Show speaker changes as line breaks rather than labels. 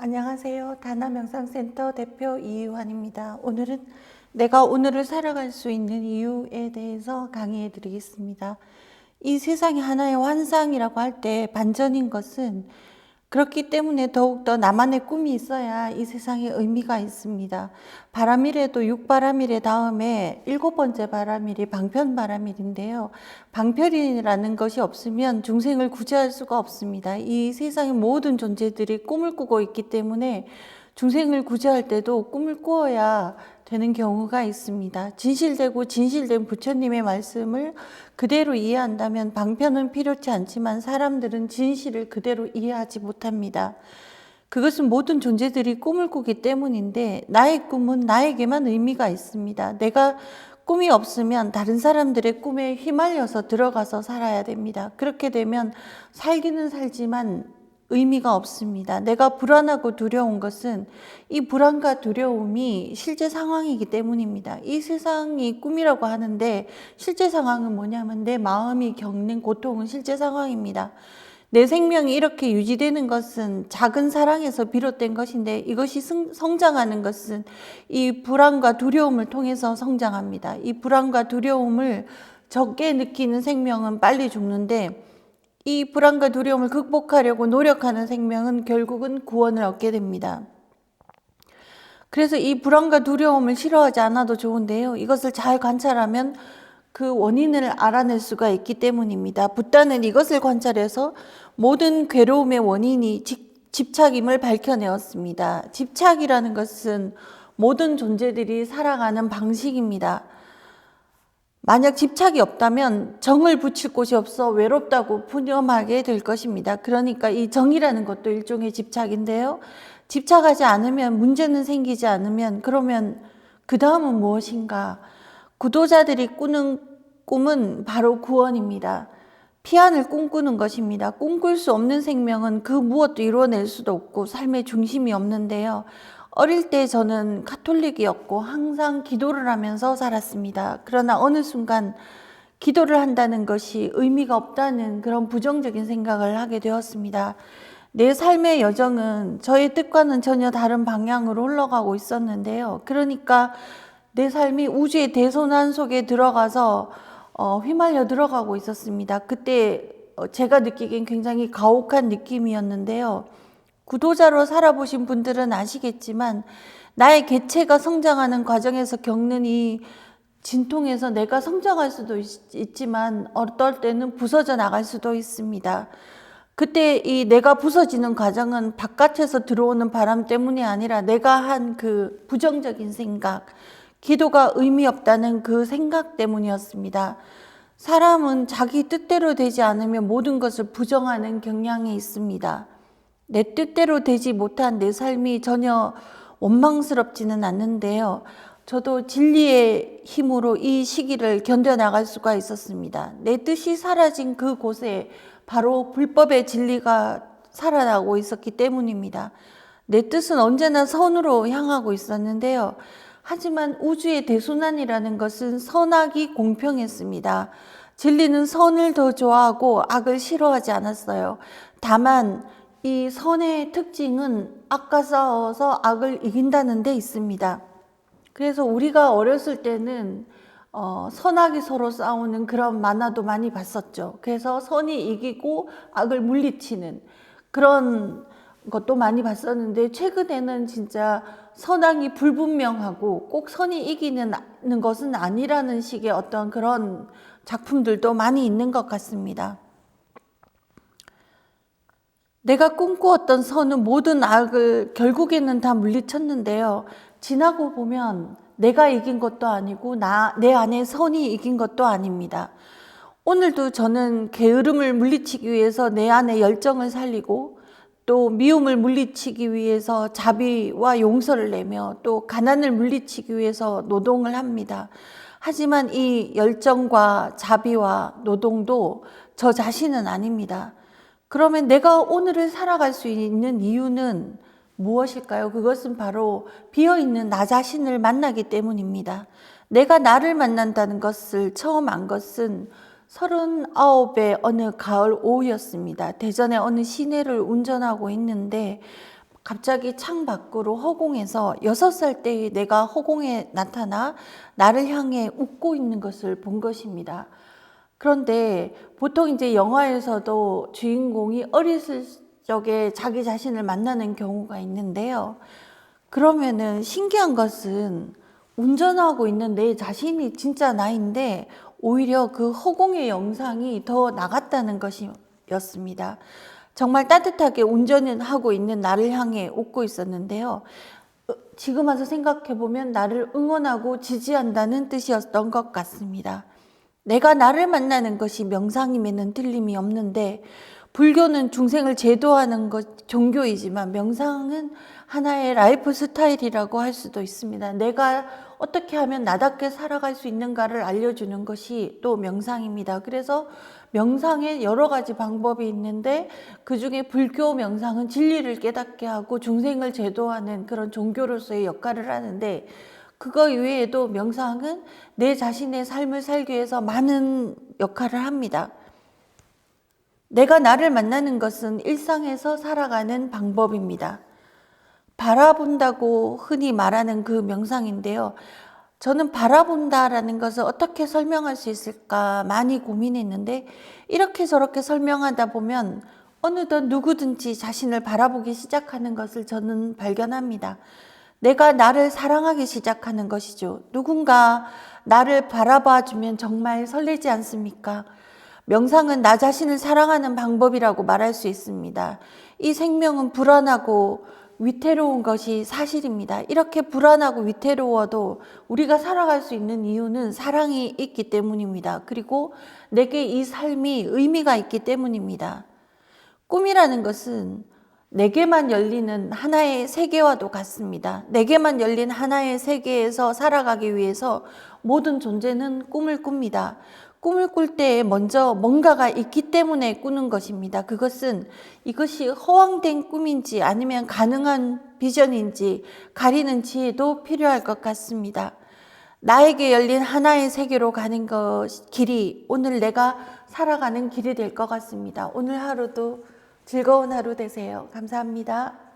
안녕하세요. 다나명상센터 대표 이유환입니다. 오늘은 내가 오늘을 살아갈 수 있는 이유에 대해서 강의해 드리겠습니다. 이 세상이 하나의 환상이라고 할 때 반전인 것은 그렇기 때문에 더욱더 나만의 꿈이 있어야 이 세상에 의미가 있습니다. 바람일에도 육바람일의 다음에 일곱 번째 바람일이 방편바람일인데요. 방편이라는 것이 없으면 중생을 구제할 수가 없습니다. 이 세상의 모든 존재들이 꿈을 꾸고 있기 때문에 중생을 구제할 때도 꿈을 꾸어야 되는 경우가 있습니다. 진실되고 진실된 부처님의 말씀을 그대로 이해한다면 방편은 필요치 않지만 사람들은 진실을 그대로 이해하지 못합니다. 그것은 모든 존재들이 꿈을 꾸기 때문인데 나의 꿈은 나에게만 의미가 있습니다. 내가 꿈이 없으면 다른 사람들의 꿈에 휘말려서 들어가서 살아야 됩니다. 그렇게 되면 살기는 살지만 의미가 없습니다. 내가 불안하고 두려운 것은 이 불안과 두려움이 실제 상황이기 때문입니다. 이 세상이 꿈이라고 하는데 실제 상황은 뭐냐면 내 마음이 겪는 고통은 실제 상황입니다. 내 생명이 이렇게 유지되는 것은 작은 사랑에서 비롯된 것인데 이것이 성장하는 것은 이 불안과 두려움을 통해서 성장합니다. 이 불안과 두려움을 적게 느끼는 생명은 빨리 죽는데 이 불안과 두려움을 극복하려고 노력하는 생명은 결국은 구원을 얻게 됩니다. 그래서 이 불안과 두려움을 싫어하지 않아도 좋은데요. 이것을 잘 관찰하면 그 원인을 알아낼 수가 있기 때문입니다. 붓다는 이것을 관찰해서 모든 괴로움의 원인이 집착임을 밝혀내었습니다. 집착이라는 것은 모든 존재들이 살아가는 방식입니다. 만약 집착이 없다면 정을 붙일 곳이 없어 외롭다고 푸념하게 될 것입니다. 그러니까 이 정이라는 것도 일종의 집착인데요. 집착하지 않으면 문제는 생기지 않으면 그러면 그 다음은 무엇인가? 구도자들이 꾸는 꿈은 바로 구원입니다. 피안을 꿈꾸는 것입니다. 꿈꿀 수 없는 생명은 그 무엇도 이루어낼 수도 없고 삶의 중심이 없는데요. 어릴 때 저는 카톨릭이었고 항상 기도를 하면서 살았습니다. 그러나 어느 순간 기도를 한다는 것이 의미가 없다는 그런 부정적인 생각을 하게 되었습니다. 내 삶의 여정은 저의 뜻과는 전혀 다른 방향으로 흘러가고 있었는데요. 그러니까 내 삶이 우주의 대손한 속에 들어가서 어, 휘말려 들어가고 있었습니다. 그때 어, 제가 느끼기엔 굉장히 가혹한 느낌이었는데요. 구도자로 살아보신 분들은 아시겠지만 나의 개체가 성장하는 과정에서 겪는 이 진통에서 내가 성장할 수도 있, 지만 어떨 때는 부서져 나갈 수도 있습니다. 그때 이 내가 부서지는 과정은 바깥에서 들어오는 바람 때문이 아니라 내가 한 그 부정적인 생각, 기도가 의미 없다는 그 생각 때문이었습니다. 사람은 자기 뜻대로 되지 않으면 모든 것을 부정하는 경향이 있습니다. 내 뜻대로 되지 못한 내 삶이 전혀 원망스럽지는 않는데요. 저도 진리의 힘으로 이 시기를 견뎌나갈 수가 있었습니다. 내 뜻이 사라진 그 곳에 바로 불법의 진리가 살아나고 있었기 때문입니다. 내 뜻은 언제나 선으로 향하고 있었는데요. 하지만 우주의 대순환이라는 것은 선악이 공평했습니다. 진리는 선을 더 좋아하고 악을 싫어하지 않았어요. 다만 이 선의 특징은 악과 싸워서 악을 이긴다는 데 있습니다. 그래서 우리가 어렸을 때는 어, 선악이 서로 싸우는 그런 만화도 많이 봤었죠. 그래서 선이 이기고 악을 물리치는 그런 것도 많이 봤었는데 최근에는 진짜 선악이 불분명하고 꼭 선이 이기는 것은 아니라는 식의 어떤 그런 작품들도 많이 있는 것 같습니다. 내가 꿈꾸었던 선은 모든 악을 결국에는 다 물리쳤는데요. 지나고 보면 내가 이긴 것도 아니고 나, 내 안에 선이 이긴 것도 아닙니다. 오늘도 저는 게으름을 물리치기 위해서 내 안에 열정을 살리고 또 미움을 물리치기 위해서 자비와 용서를 내며 또 가난을 물리치기 위해서 노동을 합니다. 하지만 이 열정과 자비와 노동도 저 자신은 아닙니다. 그러면 내가 오늘을 살아갈 수 있는 이유는 무엇일까요? 그것은 바로 비어있는 나 자신을 만나기 때문입니다. 내가 나를 만난다는 것을 처음 안 것은 서른아홉의 어느 가을 오후였습니다. 대전의 어느 시내를 운전하고 있는데 갑자기 창 밖으로 허공에서 여섯 살 때의 내가 허공에 나타나 나를 향해 웃고 있는 것을 본 것입니다. 그런데 보통 이제 영화에서도 주인공이 어렸을 적에 자기 자신을 만나는 경우가 있는데요. 그러면은 신기한 것은 운전하고 있는 내 자신이 진짜 나인데 오히려 그 허공의 영상이 더 나갔다는 것이었습니다. 정말 따뜻하게 운전을 하고 있는 나를 향해 웃고 있었는데요. 어, 지금 와서 생각해 보면 나를 응원하고 지지한다는 뜻이었던 것 같습니다. 내가 나를 만나는 것이 명상임에는 틀림이 없는데 불교는 중생을 제도하는 것 종교이지만 명상은 하나의 라이프 스타일이라고 할 수도 있습니다. 내가 어떻게 하면 나답게 살아갈 수 있는가를 알려주는 것이 또 명상입니다. 그래서 명상에 여러 가지 방법이 있는데 그 중에 불교 명상은 진리를 깨닫게 하고 중생을 제도하는 그런 종교로서의 역할을 하는데 그거 이외에도 명상은 내 자신의 삶을 살기 위해서 많은 역할을 합니다. 내가 나를 만나는 것은 일상에서 살아가는 방법입니다. 바라본다고 흔히 말하는 그 명상인데요. 저는 바라본다라는 것을 어떻게 설명할 수 있을까 많이 고민했는데 이렇게 저렇게 설명하다 보면 어느덧 누구든지 자신을 바라보기 시작하는 것을 저는 발견합니다. 내가 나를 사랑하기 시작하는 것이죠. 누군가 나를 바라봐 주면 정말 설레지 않습니까? 명상은 나 자신을 사랑하는 방법이라고 말할 수 있습니다. 이 생명은 불안하고 위태로운 것이 사실입니다. 이렇게 불안하고 위태로워도 우리가 살아갈 수 있는 이유는 사랑이 있기 때문입니다. 그리고 내게 이 삶이 의미가 있기 때문입니다. 꿈이라는 것은 내게만 열리는 하나의 세계와도 같습니다. 내게만 열린 하나의 세계에서 살아가기 위해서 모든 존재는 꿈을 꿉니다. 꿈을 꿀때 먼저 뭔가가 있기 때문에 꾸는 것입니다. 그것은 이것이 허황된 꿈인지 아니면 가능한 비전인지 가리는 지혜도 필요할 것 같습니다. 나에게 열린 하나의 세계로 가는 것, 길이 오늘 내가 살아가는 길이 될 것 같습니다. 오늘 하루도 즐거운 하루 되세요. 감사합니다.